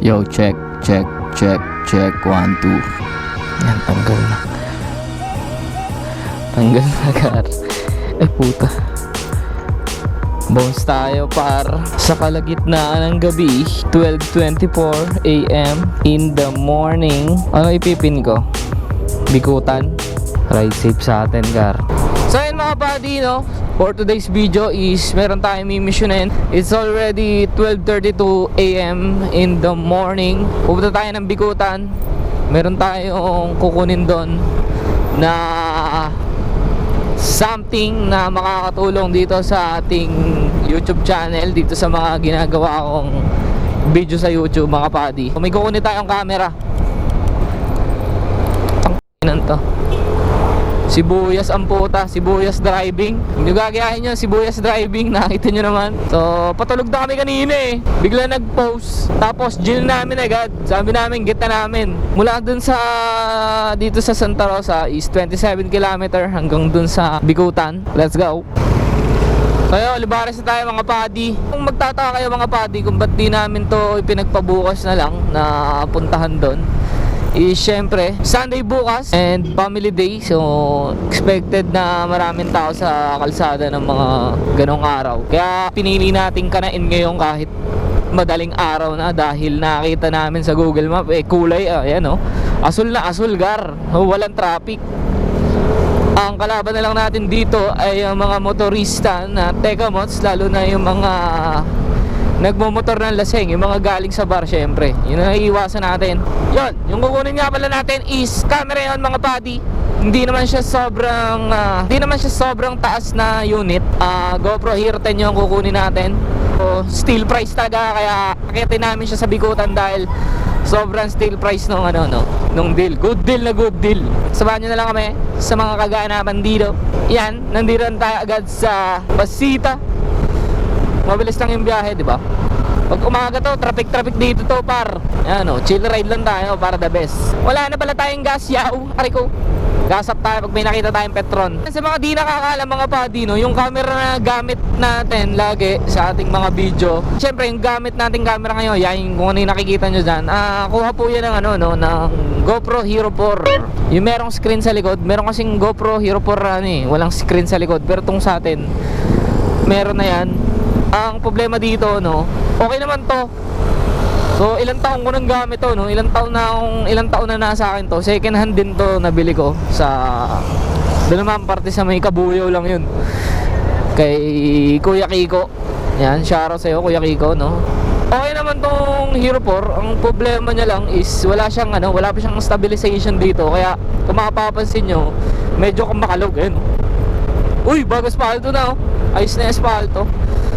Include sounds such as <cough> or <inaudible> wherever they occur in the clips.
Yo, check, check, check, check. One, two. Yan, tanggal na. Tanggal na, Gar. Ay, puta. Bounce tayo par sa kalagitnaan ng gabi 12.24 a.m. in the morning ano ipipin ko? Bikutan ride safe sa atin Gar so yun mga buddy no? For today's video is meron tayong mimissionin it's already 12.32 a.m. in the morning. Pupunta tayo ng Bikutan. Meron tayong kukunin doon na something na makakatulong dito sa ating YouTube channel dito sa mga ginagawa kong video sa YouTube mga padi may kukunin tayong camera. Ang to Sibuyas ang puta, sibuyas driving. Hindi gagayahin yun, sibuyas driving <laughs> Nakita nyo naman. So, patulog na kami kanina eh. Bigla nag-post Tapos, gin namin agad. Sabi namin, get na namin. Mula dun sa, dito sa Santa Rosa Is 27 km hanggang dun sa Bikutan. Let's go. Kaya, libares na tayo mga padi Kung magtataka kayo mga padi Kung ba't di namin to pinagpabukas na lang Na puntahan doon is syempre Sunday bukas and family day. So expected na maraming tao sa kalsada ng mga ganong araw. Kaya pinili natin kanain ngayon kahit madaling araw na dahil nakita namin sa Google Map eh kulay ah, ayan oh. Asul na asul gar. Oh, walang traffic. Ang kalaban na lang natin dito ay ang mga motorista na teka mods lalo na yung mga nagmomotor ng laseng, yung mga galing sa bar syempre. Yun ang iiwasan natin. Yun, yung kukunin nga pala natin is camera yun mga buddy. Hindi naman siya sobrang ah, hindi naman siya sobrang taas na unit. Ah, GoPro Hero 10 yung kukunin natin. So, steel price talaga kaya akitin namin siya sa bikutan dahil sobrang steel price nung ano no nung deal good deal na good deal samahan nyo na lang kami sa mga kaganapan dito yan nandito na tayo agad sa Pasita mabilis lang yung biyahe, di ba? Pag umaga to, traffic-traffic dito to, par. Yan o, chill ride lang tayo para the best. Wala na pala tayong gas, yaw. Ari ko. Gas up tayo pag may nakita tayong Petron. Sa mga di nakakaalam mga padi, no, yung camera na gamit natin lagi sa ating mga video. Siyempre, yung gamit nating camera ngayon, yan kung ano yung nakikita nyo dyan. Ah, kuha po yan ng ano, no, ng GoPro Hero 4. Yung merong screen sa likod, meron kasing GoPro Hero 4 ano eh, walang screen sa likod. Pero tong sa atin, meron na yan ang problema dito no okay naman to. So ilang taon ko nang gamit to no ilang taon na akong ilang taon na nasa akin to. Second hand din to nabili ko sa doon naman parte sa may kabuyaw lang yun. Kay Kuya Kiko. Yan shoutout sa'yo Kuya Kiko no. Okay naman tong Hero 4 ang problema niya lang is wala siyang ano wala pa siyang stabilization dito. Kaya kung makapapansin nyo medyo kumakalog eh no. Uy bago espalto na oh. Ayos na espalto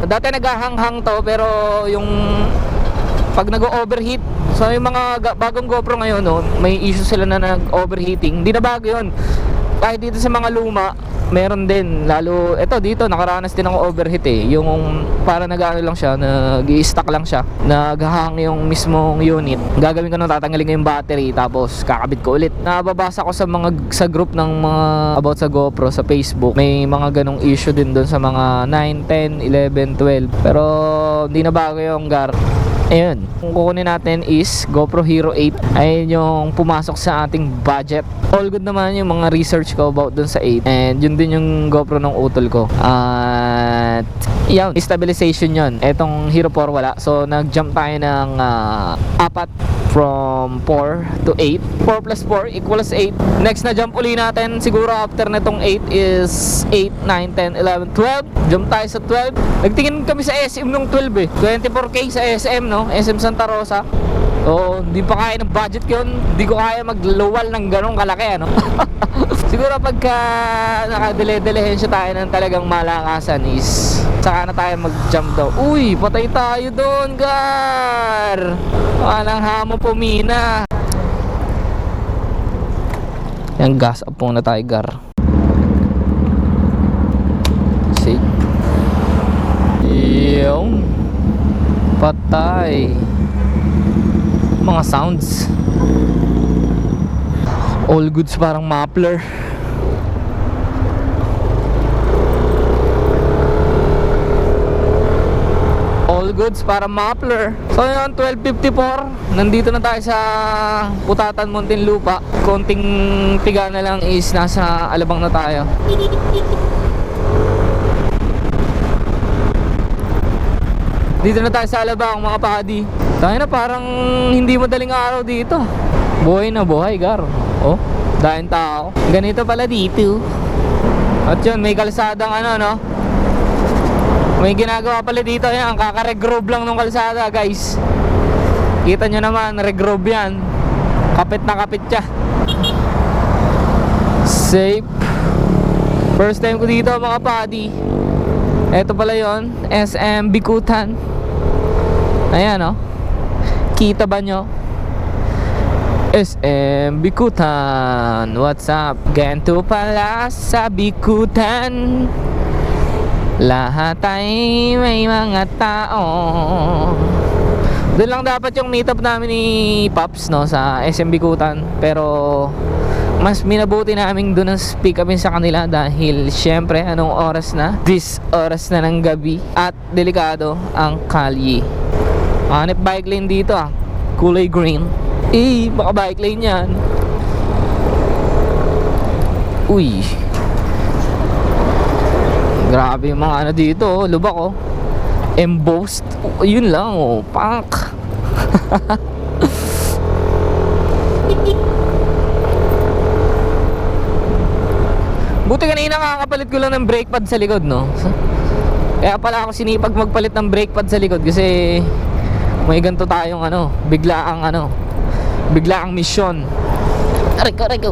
Dati naghahanghang to pero yung pag nag-overheat so yung mga ga- bagong GoPro ngayon no, may issue sila na nag-overheating. Hindi na bago yun. Kahit dito sa mga luma, meron din. Lalo, eto dito, nakaranas din ako overheat eh. Yung para nag-ano lang siya, nag-i-stack lang siya. Naghahang yung mismong unit. Gagawin ko nung tatanggalin ko yung battery tapos kakabit ko ulit. Nababasa ko sa mga sa group ng mga about sa GoPro sa Facebook. May mga ganong issue din doon sa mga 9, 10, 11, 12. Pero hindi na bago yung gar. Ayun, kung kukunin natin is GoPro Hero 8 Ayun yung pumasok sa ating budget. All good naman yung mga research ko about dun sa 8 And yun din yung GoPro ng utol ko. At yun, stabilization yun. Etong Hero 4 wala. So nag-jump tayo ng ah, apat from 4 to 8 4 plus 4 equals 8 Next na jump uli natin siguro after netong 8 is 8, 9, 10, 11, 12 Jump tayo sa 12 Nagtingin kami sa SM nung 12 eh. 24k sa SM no? SM Santa Rosa So, hindi pa kaya ng budget ko yun. Hindi ko kaya magluwal ng ganong kalaki, ano? <laughs> Siguro pagka nakadele-delehensya tayo ng talagang malakasan is saka na tayo mag-jump daw. Uy, patay tayo doon, gar! Walang hamon pumina. Yan, gas up muna tayo, gar. See? Yung patay mga sounds all goods parang muffler all goods para muffler. So yun, 12.54. Nandito na tayo sa Putatan, Muntinlupa. Konting tiga na lang is nasa Alabang na tayo. Dito na tayo sa Alabang mga padi. Tayo na parang hindi madaling araw dito. Buhay na buhay, gar. Oh, dahil tao. Ganito pala dito. At yun, may kalsadang ano, no? May ginagawa pala dito yan. Kaka-regroove lang ng kalsada, guys. Kita nyo naman, regroove yan. Kapit na kapit siya. Safe. First time ko dito, mga padi. Ito pala yon SM Bikutan. Ayan, oh. Kita ba nyo? SM Bikutan. What's up? Ganto pala sa Bikutan. Lahat ay may mga tao. Doon lang dapat yung meetup namin ni Pops no sa SM Bikutan. Pero mas minabuti namin doon ang speak upin sa kanila dahil syempre anong oras na? This oras na ng gabi at delikado ang kalye. Hanip bike lane dito ah. Kulay green. Eh, baka bike lane yan. Uy. Grabe yung mga ano dito, oh. lubak oh. Embossed. Oh, yun lang oh, punk. <laughs> Buti kanina kakakapalit ko lang ng brake pad sa likod, no? Kaya pala ako sinipag magpalit ng brake pad sa likod kasi may ganito tayong ano, bigla ang ano, bigla ang misyon. Aray ko, aray ko.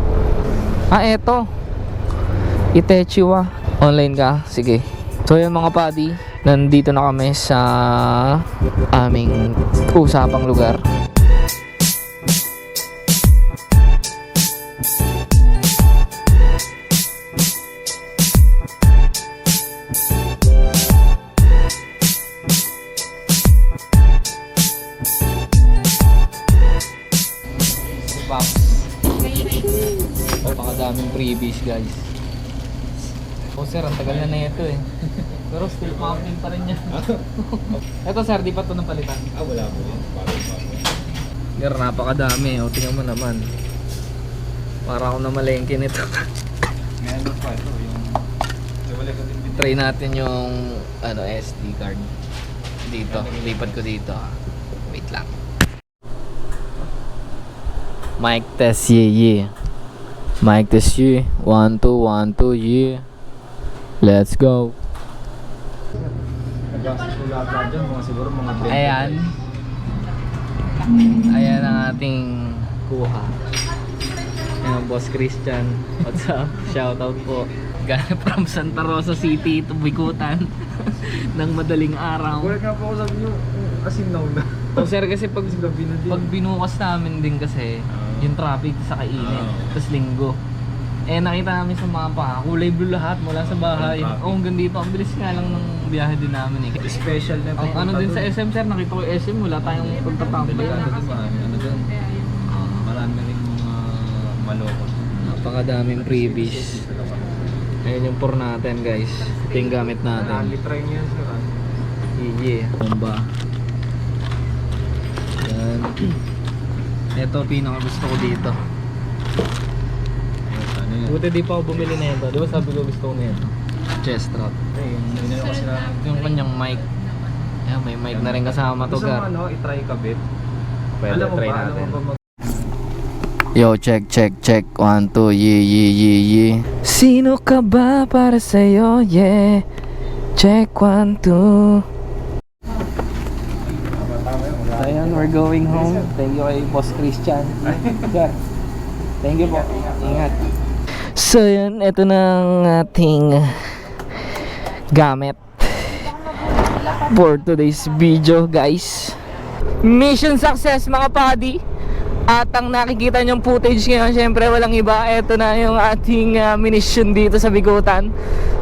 Ah, eto. Itechiwa. Online ka? Sige. So yun mga padi, nandito na kami sa aming usapang lugar. Guys. Oh sir, ang tagal na na ito eh. <laughs> Pero still pumping pa rin yan. <laughs> ito sir, di pa ito napalitan. Ah, wala po bago. Sir, napakadami. O, tingnan mo naman. Para ako na malengke nito. Ngayon pa ito, yung... Try natin yung ano SD card. Dito, lipat ko dito. Wait lang. Mic test, yeah, yeah. Mic test, yeah. One, two, one, two, yeah. Let's go. Nag-gastos ko lahat dyan, mga siguro mga 20. Ayan. Ayan ang ating kuha. Ayan, Boss Christian. What's up? Shoutout po. Galing <laughs> from Santa Rosa City to Bikutan <laughs> ng madaling araw. Wala nga po ako sabi nyo, asin na una. So sir kasi pag Kasi gabi na din. pag binukas namin din kasi Ah. yung traffic sa kainit Ah. tapos linggo eh nakita namin sa mapa kulay blue lahat mula sa bahay oh hanggang dito ang bilis nga lang ng biyahe din namin eh Special na ang ano din sa SM sir nakita ko SM wala tayong pagtatambay Ano din, marami, ano. Ah, marami rin mga maloko. napakadaming freebies ayun yung pour natin guys ito yung gamit natin try niya sir. ah. Iye, bomba. Yan. <clears throat> Ito pinaka gusto ko dito. Ayun, Ano yan? Buti di pa ako bumili na ito. Di ba sabi ko gusto ko na ito? Chest strap. Yung inano ko sila. Yung kanyang mic. Ayan, may mic na rin kasama to, Gusto mo ano, itry kabit. Pwede, try natin. Alam mo ba mag- Yo, check, check, check. One, two, yeah, yeah, yeah, yeah. Sino ka ba para sa'yo, yeah? Check, one, two. Ayan, we're going home. Thank you kay Boss Christian. Sir, thank you po. Ingat. So yun, ito na ang ating gamit for today's video guys. Mission success mga padi. At ang nakikita nyong footage ngayon, syempre walang iba. Ito na yung ating uh, mission dito sa Bigutan.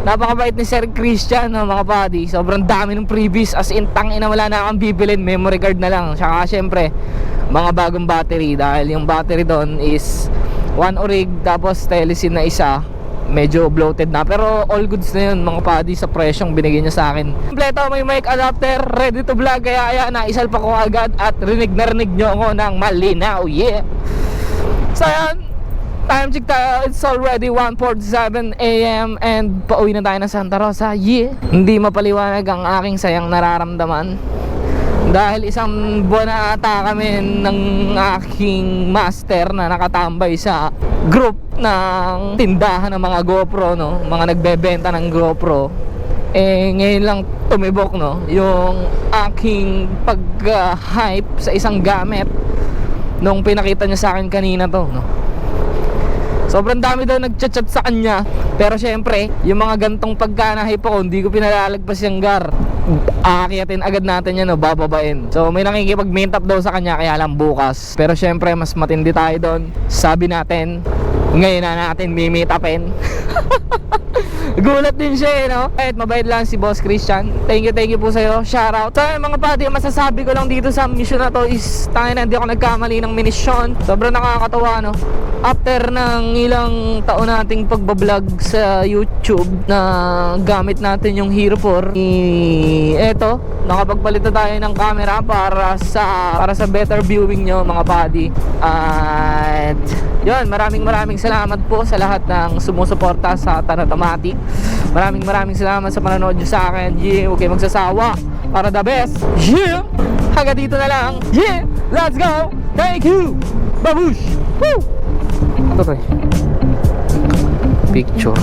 Napakabait ni Sir Christian, no, mga padi. Sobrang dami ng freebies. As in, tang ina wala na akong bibilin. Memory card na lang. Tsaka syempre, mga bagong battery. Dahil yung battery doon is one orig, tapos telesin na isa. Medyo bloated na. Pero all goods na yun mga padi sa presyong binigay niya sa akin. Kompleto may mic adapter, ready to vlog. Kaya kaya naisal pa ko agad at rinig na rinig nyo ako ng malinaw. Yeah! So yan, time check tayo. It's already 1.47 a.m. and pauwi na tayo ng Santa Rosa. Yeah! Hindi mapaliwanag ang aking sayang nararamdaman. Dahil isang buwan na ata kami ng aking master na nakatambay sa group ng tindahan ng mga GoPro, no? Mga nagbebenta ng GoPro. Eh, ngayon lang tumibok, no? Yung aking pag-hype sa isang gamit nung pinakita niya sa akin kanina to, no? Sobrang dami daw nagchat-chat sa kanya Pero syempre, yung mga gantong pagkanahype ako Hindi ko pinalalagpas yung gar Aakyatin agad natin yan o bababain So may nakikipag-mint up daw sa kanya Kaya lang bukas Pero syempre, mas matindi tayo doon Sabi natin Ngayon na natin mi-meet upin <laughs> Gulat din siya eh, no? Kahit mabait lang si Boss Christian. Thank you, thank you po sa'yo. Shoutout. So, yun, mga pati, masasabi ko lang dito sa mission na to is tayo na hindi ako nagkamali ng minisyon. Sobrang nakakatawa, no? After ng ilang taon nating pagbablog sa YouTube na gamit natin yung Hero 4, i- eto, nakapagpalit na tayo ng camera para sa para sa better viewing nyo mga padi. At yun, maraming maraming salamat po sa lahat ng sumusuporta sa Tanatomatic. Maraming maraming salamat sa panonood nyo sa akin. Yeah, huwag kayo magsasawa. Para the best. Yeah! Hanggang dito na lang. Yeah! Let's go! Thank you! Babush! Woo! Ito pre. Picture.